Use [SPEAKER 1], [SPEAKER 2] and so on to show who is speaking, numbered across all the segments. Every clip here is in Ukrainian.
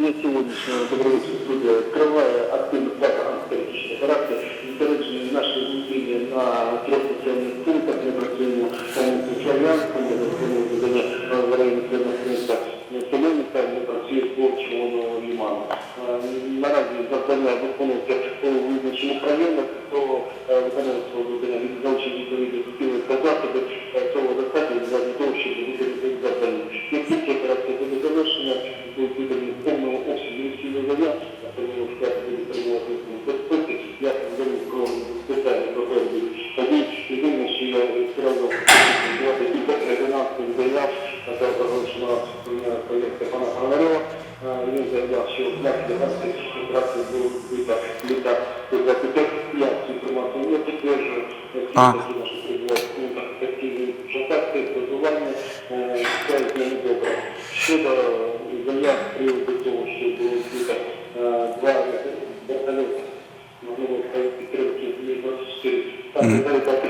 [SPEAKER 1] добровольча студія триває активна плата антитерористичної операції. Зосереджені наші зусилля на трьох населених пунктах. Ми працюємо в Слов'янську, ми працюємо в Додання в районі населеного пункту Солоніка, ми працюємо по Червоного ліману. Наразі завдання виконується у визначених районах, то е, виконує свого від І по резонансних заяв, а також на проєкти пана Ганарева, він заявляв, що внаслідок антитерористичної операції було збито літак Ту-25. Я цю інформацію не підтверджую.
[SPEAKER 2] А.
[SPEAKER 1] В. Щодо заяв приводу того, що було збито е, два можливо, підтримки Є-24, там вертольоти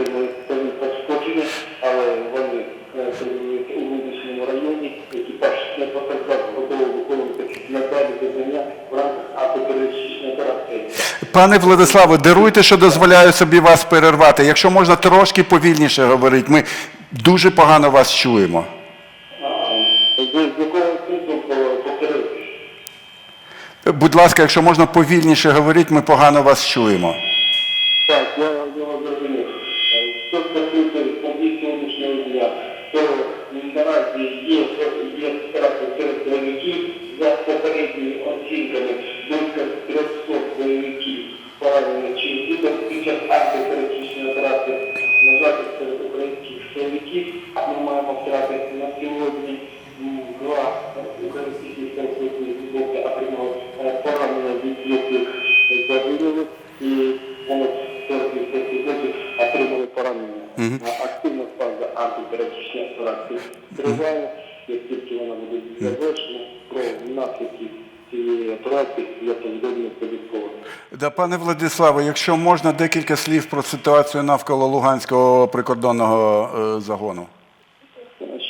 [SPEAKER 2] Пане Владиславе, даруйте, що дозволяю собі вас перервати. Якщо можна трошки повільніше говорити, ми дуже погано вас чуємо.
[SPEAKER 1] Повторити?
[SPEAKER 2] Будь ласка, якщо можна повільніше говорити, ми погано вас чуємо.
[SPEAKER 1] Так, я, зрозумів. Е, Що стосується подій сьогоднішнього дня, то наразі є, час антитерористичної операції на захист серед українських силовиків. Ми маємо втрати на сьогодні два українських військових боки отримали е, поранення від яких загинули і понад 40 боків отримали поранення. Активна фаза антитерористичної операції триває. Як тільки вона буде завершена, про наслідки цієї операції я повідомлю обов'язково.
[SPEAKER 2] Да, пане Владиславе, якщо можна декілька слів про ситуацію навколо Луганського прикордонного е, загону.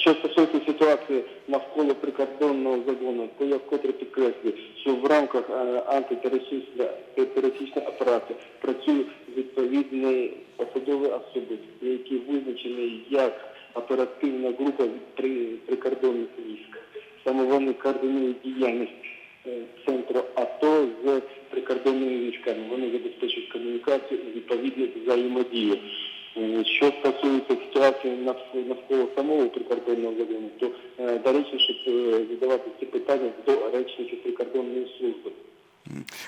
[SPEAKER 1] Що стосується ситуації навколо прикордонного загону, то я вкотре підкреслюю, що в рамках е, антитерористичної операції працюють відповідні посадові особи, які визначені як оперативна група прикордонних військ. Саме вони координують діяльність центру АТО з прикордонними військами. Вони забезпечують комунікацію і відповідну взаємодію. Е, Що стосується ситуації навколо, самого прикордонного загону, то е, доречно, щоб е, задавати ці питання до речників прикордонної служби.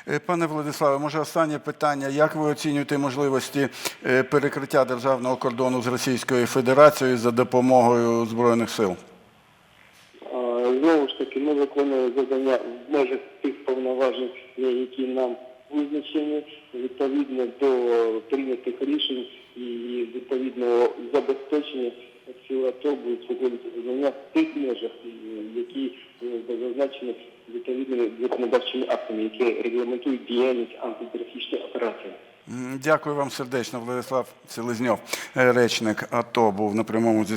[SPEAKER 2] Е, Пане Владиславе, може останнє питання. Як ви оцінюєте можливості е, перекриття державного кордону з Російською Федерацією за допомогою Збройних сил?
[SPEAKER 1] Таки, ми виконуємо завдання в межах тих повноважень, які нам визначені, відповідно до прийнятих рішень і відповідного забезпечення сил АТО будуть виконувати завдання в тих межах, е, які е, зазначені відповідними законодавчими актами, які регламентують діяльність антитерористичної операції.
[SPEAKER 2] Дякую вам сердечно, Владислав Селезньов, е, речник АТО, був на прямому зі.